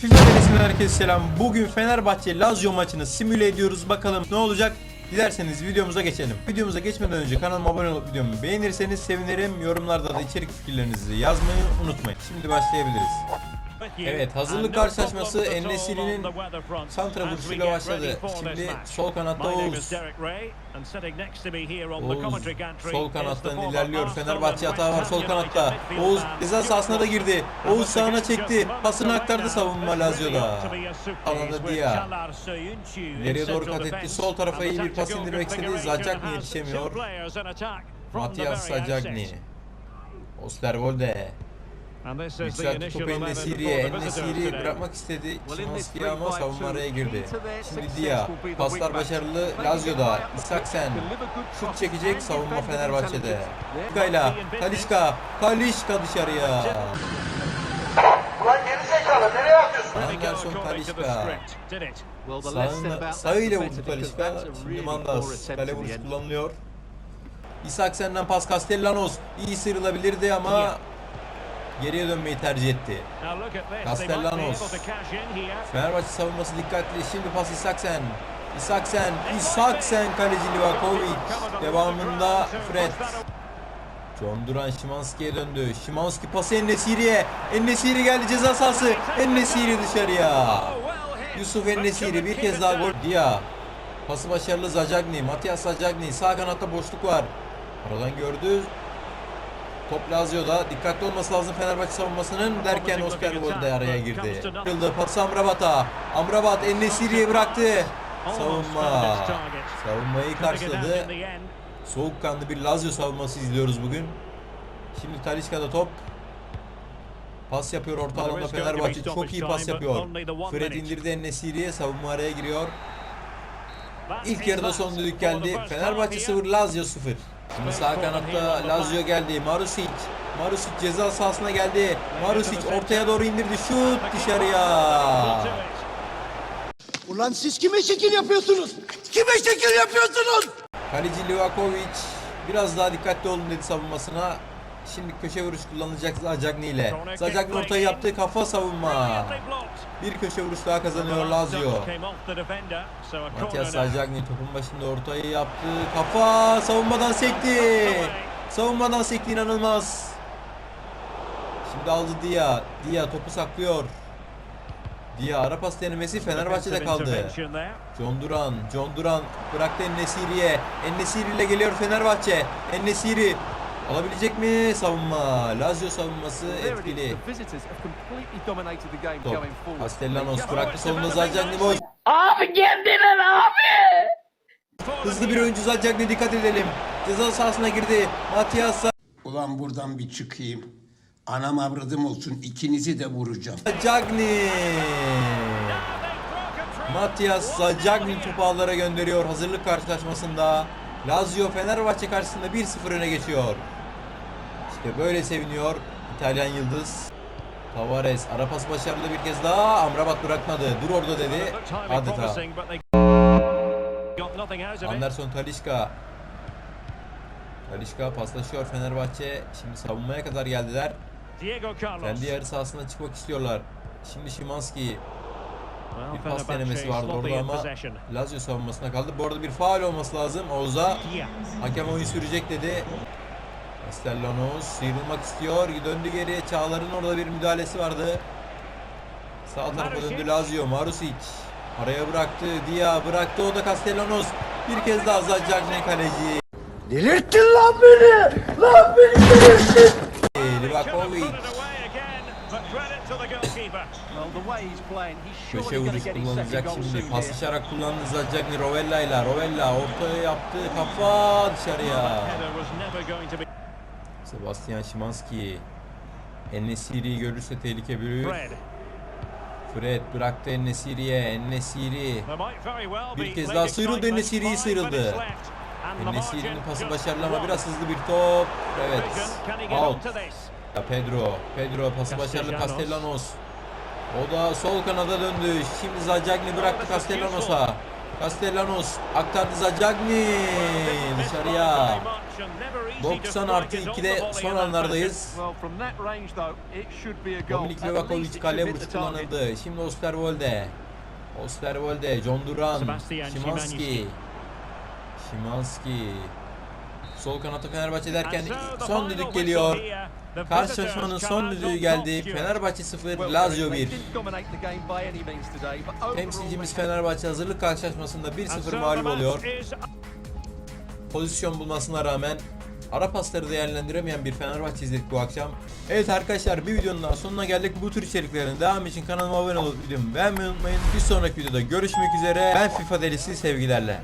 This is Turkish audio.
FIFA Delisi'nden herkese selam. Bugün Fenerbahçe Lazio maçını simüle ediyoruz. Bakalım ne olacak? Dilerseniz videomuza geçelim. Videomuza geçmeden önce kanalıma abone olup videomu beğenirseniz sevinirim. Yorumlarda da içerik fikirlerinizi yazmayı unutmayın. Şimdi başlayabiliriz. Evet hazırlık karşılaşması Enesiri'nin santra vuruşuyla başladı. Şimdi sol kanatta Oğuz. Oğuz sol kanattan ilerliyor. Fenerbahçe hata var sol kanatta. Oğuz ceza sahasına da girdi. Oğuz sağına çekti. Pasını aktardı savunma Lazio'da. Alanda Dia. Nereye doğru kat etti? Sol tarafa iyi bir pas indirmek istedi. Zacagni yetişemiyor. Matias Sacagni. Osterwolde. Yükseltti topu Ennesiri'ye. Ennesiri bırakmak istedi. Şimanski'ye ama savunma araya girdi. Şimdi Dia. Paslar başarılı Lazio'da. Isaksen. Şut çekecek savunma Fenerbahçe'de. Kayla. Talişka. Talişka dışarıya. Ulan geri zekalı nereye atıyorsun? Anderson Talişka. Sağına, sağıyla vurdu Talişka. Şimdi Mandas. Kale vuruşu kullanılıyor. Isaksen'den pas Castellanos. İyi sıyrılabilirdi ama geriye dönmeyi tercih etti. Castellanos. Fenerbahçe savunması dikkatli. Şimdi pas Isaksen. Isaksen. Isaksen kaleci Livakovic. Devamında Fred. John Duran Şimanski'ye döndü. Şimanski pası Ennesiri'ye. Ennesiri geldi ceza sahası. Ennesiri dışarıya. Yusuf Ennesiri bir kez daha gol. Dia. Pası başarılı Zacagni. Matias Zacagni. Sağ kanatta boşluk var. Aradan gördü. Top Lazio'da. Dikkatli olması lazım Fenerbahçe savunmasının derken Osterwolde araya girdi. Kırıldı pası Amrabat'a. Amrabat Ennesiri'ye bıraktı. Savunma. Savunmayı karşıladı. Soğukkanlı bir Lazio savunması izliyoruz bugün. Şimdi Talisca'da top. Pas yapıyor orta alanda Fenerbahçe. Çok iyi pas yapıyor. Fred indirdi Ennesiri'ye. Savunma araya giriyor. İlk yarıda son düdük geldi. Fenerbahçe 0, Lazio 0. Şimdi sağ kanatta Lazio geldi. Marusic. Marusic ceza sahasına geldi. Marusic ortaya doğru indirdi. Şut dışarıya. Ulan siz kime şekil yapıyorsunuz? Kime şekil yapıyorsunuz? Kaleci Livakovic biraz daha dikkatli olun dedi savunmasına. Şimdi köşe vuruş kullanacak Zacagni ile. Zacagni ortaya yaptığı kafa savunma. Bir köşe vuruş daha kazanıyor Lazio. Matias Zacagni topun başında ortayı yaptı. Kafa savunmadan sekti. Savunmadan sekti inanılmaz. Şimdi aldı Dia. Dia topu saklıyor. Dia ara pas denemesi Fenerbahçe'de kaldı. John Duran, John Duran bıraktı Ennesiri'ye. Ennesiri ile geliyor Fenerbahçe. Ennesiri alabilecek mi savunma? Lazio savunması etkili. Top. Castellanos bıraktı solunda Zacagni boş. Abi kendine ne abi? Hızlı bir oyuncu Zacagni dikkat edelim. Ceza sahasına girdi. Matias Ulan buradan bir çıkayım. Anam avradım olsun ikinizi de vuracağım. Zacagni. Matias Zacagni topu ağlara gönderiyor hazırlık karşılaşmasında. Lazio Fenerbahçe karşısında 1-0 öne geçiyor. İşte böyle seviniyor İtalyan yıldız. Tavares ara pas başarılı bir kez daha. Amrabat bırakmadı. Dur orada dedi. Adeta. Anderson Talişka. Talişka paslaşıyor Fenerbahçe. Şimdi savunmaya kadar geldiler. Kendi yarı sahasına çıkmak istiyorlar. Şimdi Şimanski bir pas denemesi vardı orada ama Lazio savunmasına kaldı. Bu arada bir faal olması lazım. Oğuz'a hakem oyun sürecek dedi. Castellanos sıyrılmak istiyor. Döndü geriye. Çağlar'ın orada bir müdahalesi vardı. Sağ tarafa döndü Lazio. Marusic araya bıraktı. Dia bıraktı. O da Castellanos. Bir kez daha Zacagni kaleci. Delirttin lan beni! Lan beni delirttin! Livakovic. Köşe vuruş kullanacak şimdi. Paslaşarak kullandı Zacagni Rovella ile. Rovella ortaya yaptı. Kafa dışarıya. Sebastian Szymanski. Ennesiri'yi görürse tehlike büyür. Fred bıraktı Ennesiri'ye. Ennesiri. Bir kez daha sıyrıldı Enesiri'yi sıyrıldı. Ennesiri'nin pası başarılı ama biraz hızlı bir top. Evet. Out. Pedro. Pedro pası başarılı Castellanos. O da sol kanada döndü. Şimdi Zacagni bıraktı Castellanos'a. Castellanos aktardı Zacagni dışarıya. 90 artı 2'de son anlardayız. Dominik Livakovic kale vuruşu kullanıldı. Şimdi Osterwolde. Osterwolde, John Duran, Sebastian Szymanski. Sol kanata Fenerbahçe derken son düdük geliyor. Karşılaşmanın son düdüğü geldi. Fenerbahçe 0, Lazio 1. Temsilcimiz Fenerbahçe hazırlık karşılaşmasında 1-0 mağlup oluyor. Pozisyon bulmasına rağmen ara pasları değerlendiremeyen bir Fenerbahçe izledik bu akşam. Evet arkadaşlar bir videonun daha sonuna geldik. Bu tür içeriklerin devamı için kanalıma abone olup videomu beğenmeyi unutmayın. Bir sonraki videoda görüşmek üzere. Ben FIFA delisi sevgilerle.